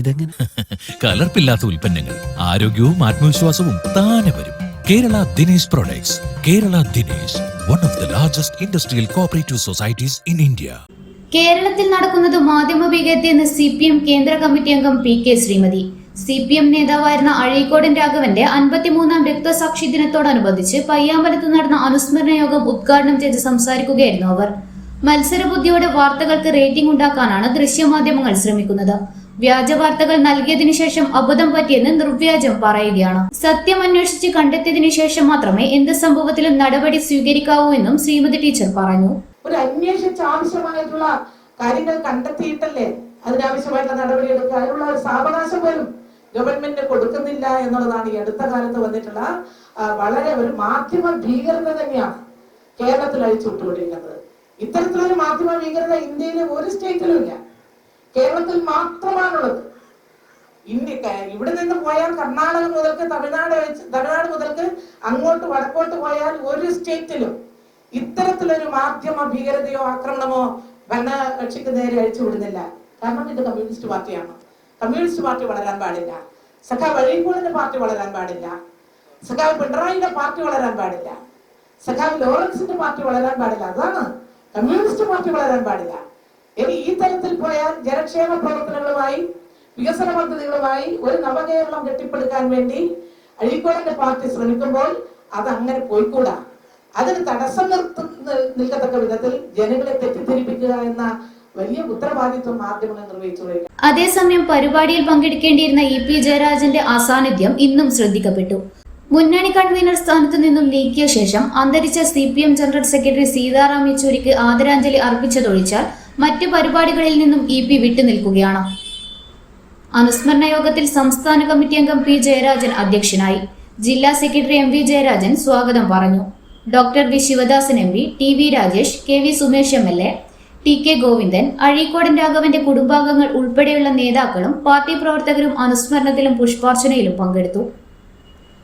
ഇതെങ്ങനെ? കലർപ്പില്ലാത്ത ഉൽപ്പന്നങ്ങൾ ആരോഗ്യവും ആത്മവിശ്വാസവും താനെ വരും. Kerala Dinesh products Kerala Dinesh one of the largest industrial cooperative societies in India കേരളത്തിൽ നടക്കുന്നത് മാധ്യമ ഭീകരതയെന്ന് സി പി എം കേന്ദ്ര കമ്മിറ്റി അംഗം P K Sreemathi. C P M നേതാവായിരുന്ന അഴീക്കോടൻ രാഘവന്റെ അൻപത്തിമൂന്നാം രക്തസാക്ഷി ദിനത്തോടനുബന്ധിച്ച് പയ്യാമ്പലത്ത് നടന്ന അനുസ്മരണ യോഗം ഉദ്ഘാടനം ചെയ്ത് സംസാരിക്കുകയായിരുന്നു അവർ. മത്സരബുദ്ധിയോടെ വാർത്തകൾക്ക് റേറ്റിംഗ് ഉണ്ടാക്കാനാണ് ദൃശ്യമാധ്യമങ്ങൾ ശ്രമിക്കുന്നത്. വ്യാജ വാർത്തകൾ നൽകിയതിനു ശേഷം അബദ്ധം പറ്റിയെന്ന് നിർവ്യാജം പറയുകയാണ്. സത്യം അന്വേഷിച്ച് കണ്ടെത്തിയതിനു ശേഷം മാത്രമേ എന്ത് സംഭവത്തിലും നടപടി സ്വീകരിക്കാവൂ എന്നും ശ്രീമതി ടീച്ചർ പറഞ്ഞു. ഒരു അന്വേഷിച്ച് ആവശ്യമായിട്ടുള്ള കാര്യങ്ങൾ കണ്ടെത്തിയിട്ടല്ലേ അതിനാവശ്യമായിട്ടുള്ള നടപടി എടുക്കുക? അതിനുള്ള ഒരു സാവകാശം പോലും ഗവൺമെന്റ് കൊടുക്കുന്നില്ല എന്നുള്ളതാണ് ഈ അടുത്ത കാലത്ത് വന്നിട്ടുള്ള വളരെ ഒരു മാധ്യമ ഭീകരത തന്നെയാണ് കേരളത്തിൽ അഴിച്ചുവിട്ടുകൊണ്ടിരിക്കുന്നത്. ഇത്തരത്തിലൊരു മാധ്യമ ഭീകരത ഇന്ത്യയിലെ ഒരു സ്റ്റേറ്റിലും ഇല്ല. കേരളത്തിൽ മാത്രമാണുള്ളത്. ഇന്ത്യ ഇവിടെ നിന്ന് പോയാൽ കർണാടക മുതൽക്ക് തമിഴ്നാട് വെച്ച് തമിഴ്നാട് മുതൽക്ക് അങ്ങോട്ട് വടക്കോട്ട് പോയാൽ ഒരു സ്റ്റേറ്റിലും ഇത്തരത്തിലൊരു മാധ്യമ ഭീകരതയോ ആക്രമണമോ ഭരണകക്ഷിക്ക് നേരെ അഴിച്ചുവിടുന്നില്ല. കാരണം ഇത് കമ്മ്യൂണിസ്റ്റ് പാർട്ടിയാണ്. കമ്മ്യൂണിസ്റ്റ് പാർട്ടി വളരാൻ പാടില്ല. സഖാവ് വഴിപോളിന്റെ പാർട്ടി വളരാൻ പാടില്ല. സഖാവ് പിണറായിയുടെ പാർട്ടി വളരാൻ പാടില്ല. സഖാവ് ലോറൻസിന്റെ പാർട്ടി വളരാൻ പാടില്ല. അതാണ് കമ്മ്യൂണിസ്റ്റ് പാർട്ടി വളരാൻ പാടില്ല. ഇനി ഈ തരത്തിൽ പോയാൽ ജനക്ഷേമ പ്രവർത്തനങ്ങളുമായി വികസന പദ്ധതികളുമായി ഒരു നവകേരളം കെട്ടിപ്പടുക്കാൻ വേണ്ടി അഴീക്കോടിന്റെ പാർട്ടി ശ്രമിക്കുമ്പോൾ അത് അങ്ങനെ പോയിക്കൂടാ. അതിന് തടസ്സം നിർത്ത നിൽക്കത്തക്ക വിധത്തിൽ ജനങ്ങളെ തെറ്റിദ്ധരിപ്പിക്കുക എന്ന വലിയ ഉത്തരവാദിത്വം മാധ്യമങ്ങൾ നിർവഹിച്ചു അതേസമയം പരിപാടിയിൽ പങ്കെടുക്കേണ്ടിയിരുന്ന ഇ പി ജയരാജന്റെ അസാന്നിധ്യം ഇന്നും ശ്രദ്ധിക്കപ്പെട്ടു. മുന്നണി കൺവീനർ സ്ഥാനത്തു നിന്നും നീക്കിയ ശേഷം അന്തരിച്ച C P M general secretary Sitaram യെച്ചൂരിക്ക് ആദരാഞ്ജലി അർപ്പിച്ചതൊഴിച്ചാൽ മറ്റ് പരിപാടികളിൽ നിന്നും ഇ പി വിട്ടുനിൽക്കുകയാണ്. അനുസ്മരണ യോഗത്തിൽ സംസ്ഥാന കമ്മിറ്റി അംഗം പി ജയരാജൻ അധ്യക്ഷനായി ജില്ലാ സെക്രട്ടറി എം വി ജയരാജൻ സ്വാഗതം പറഞ്ഞു. Doctor V Sivadasan M P T V Rajesh K V Sumesh M L A T K Govindan Azhikodan രാഘവന്റെ കുടുംബാംഗങ്ങൾ ഉൾപ്പെടെയുള്ള നേതാക്കളും പാർട്ടി പ്രവർത്തകരും അനുസ്മരണത്തിലും പുഷ്പാർച്ചനയിലും പങ്കെടുത്തു.